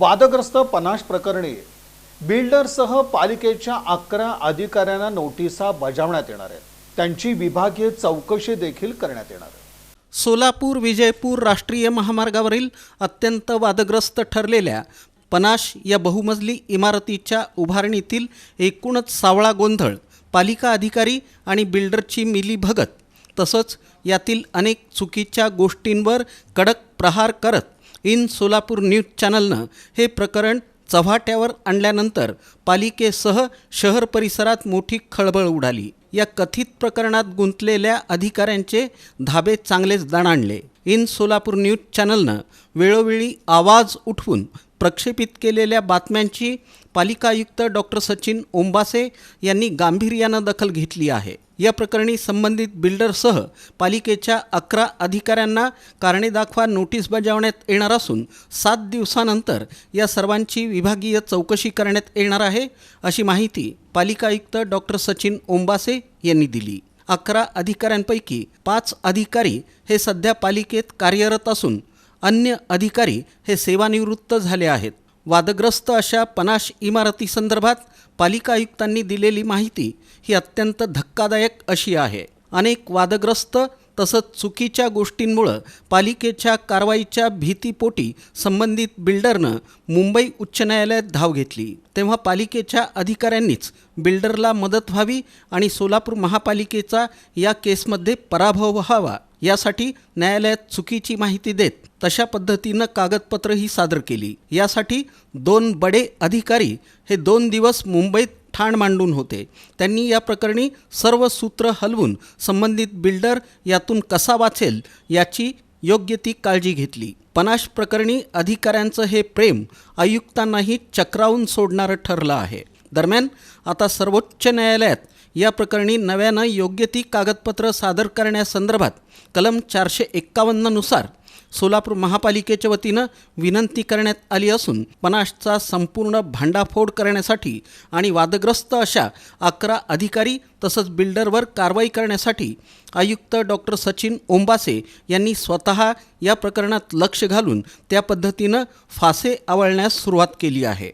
वादग्रस्त पनाश प्रकरणी बिल्डरसह पालिकेच्या अकरा अधिकाऱ्यांना नोटिसा बजावण्यात येणार आहेत. त्यांची विभागीय चौकशी देखील करण्यात येणार आहे. सोलापूर विजयपूर राष्ट्रीय महामार्गावरील अत्यंत वादग्रस्त ठरलेल्या पनाश या बहुमजली इमारतीच्या उभारणीतील एकूणच सावळा गोंधळ पालिका अधिकारी आणि बिल्डरची मिली भगत तसंच यातील अनेक चुकीच्या गोष्टींवर कडक प्रहार करत इन सोलापूर न्यूज चॅनलनं हे प्रकरण चव्हाट्यावर आणल्यानंतर पालिकेसह शहर परिसरात मोठी खळबळ उडाली. या कथित प्रकरणात गुंतलेल्या अधिकाऱ्यांचे धाबे चांगलेच दणाणले. इन सोलापूर न्यूज चॅनलनं वेळोवेळी आवाज उठवून प्रक्षेपित केलेल्या बातम्यांची पालिका आयुक्त डॉक्टर सचिन ओंबासे यांनी गांभीर्यानं दखल घेतली आहे. या प्रकरणी संबंधित बिल्डरसह पालिकेच्या अकरा अधिकाऱ्यांना कारणे दाखवा नोटीस बजावण्यात येणार असून सात दिवसानंतर या सर्वांची विभागीय चौकशी करण्यात येणार आहे अशी माहिती पालिका आयुक्त डॉक्टर सचिन ओंबासे यांनी दिली. अकरा अधिकाऱ्यांपैकी पाच अधिकारी हे सध्या पालिकेत कार्यरत असून अन्य अधिकारी हे सेवानिवृत्त झाले आहेत. वादग्रस्त अशा पनाश इमारतीसंदर्भात पालिका आयुक्तांनी दिलेली माहिती ही अत्यंत धक्कादायक अशी आहे. अनेक वादग्रस्त तसंच चुकीच्या गोष्टींमुळं पालिकेच्या कारवाईच्या भीतीपोटी संबंधित बिल्डरनं मुंबई उच्च न्यायालयात धाव घेतली. तेव्हा पालिकेच्या अधिकाऱ्यांनीच बिल्डरला मदत व्हावी आणि सोलापूर महापालिकेचा या केसमध्ये पराभव व्हावा यासाठी न्यायालयात चुकीची माहिती देत तशा पद्धतीनं कागदपत्रही सादर केली. यासाठी दोन बडे अधिकारी हे दोन दिवस मुंबईत ठाण मांडून होते. त्यांनी या प्रकरणी सर्व सूत्र हलवून संबंधित बिल्डर यातून कसा वाचेल याची योग्य ती काळजी घेतली. पनाश प्रकरणी अधिकाऱ्यांचं हे प्रेम आयुक्तांनाही चक्रावून सोडणारं ठरलं आहे. दरम्यान आता सर्वोच्च न्यायालयात या प्रकरणी नव्यानं योग्य ती कागदपत्र सादर करण्यासंदर्भात कलम चारशे एक्कावन्ननुसार सोलापूर महापालिकेच्या वतीनं विनंती करण्यात आली असून पनाशचा संपूर्ण भांडाफोड करण्यासाठी आणि वादग्रस्त अशा अकरा अधिकारी तसंच बिल्डरवर कारवाई करण्यासाठी आयुक्त डॉक्टर सचिन ओंबासे यांनी स्वतः या प्रकरणात लक्ष घालून त्या पद्धतीनं फासे आवळण्यास सुरुवात केली आहे.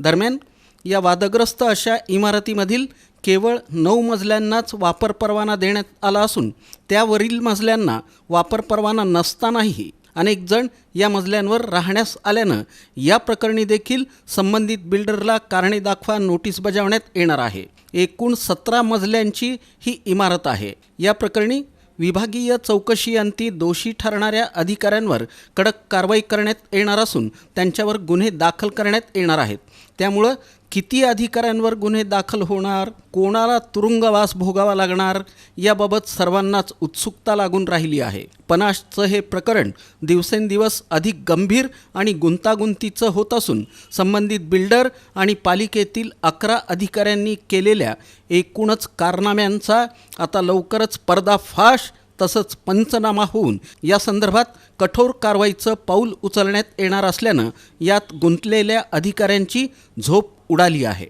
दरम्यान या वादग्रस्त अशा इमारतीमधील केवळ नऊ मजल्यांनाच वापर परवाना देण्यात आला असून त्यावरील मजल्यांना वापर परवाना नसतानाही अनेक जण या मजल्यांवर राहण्यास आल्यानं या प्रकरणी देखील संबंधित बिल्डरला कारणे दाखवा नोटीस बजावण्यात येणार आहे. एकूण सतरा मजल्यांची ही इमारत आहे. या प्रकरणी विभागीय चौकशीअंती दोषी ठरणाऱ्या अधिकाऱ्यांवर कडक कारवाई करण्यात येणार असून त्यांच्यावर गुन्हे दाखल करण्यात येणार आहेत. त्यामुळं किती अधिकाऱ्यांवर गुन्हे दाखल होणार कोणाला तुरुंगवास भोगावा लागणार याबाबत सर्वांनाच उत्सुकता लागून राहिली आहे. पनाशचं हे प्रकरण दिवसेंदिवस अधिक गंभीर आणि गुंतागुंतीचं होत असून संबंधित बिल्डर आणि पालिकेतील अकरा अधिकाऱ्यांनी केलेल्या एकूणच कारनाम्यांचा आता लवकरच पर्दाफाश तसंच पंचनामा होऊन या संदर्भात कठोर कारवाईचं पाऊल उचलण्यात येणार असल्यानं यात गुंतलेल्या अधिकाऱ्यांची झोप उडाली आहे.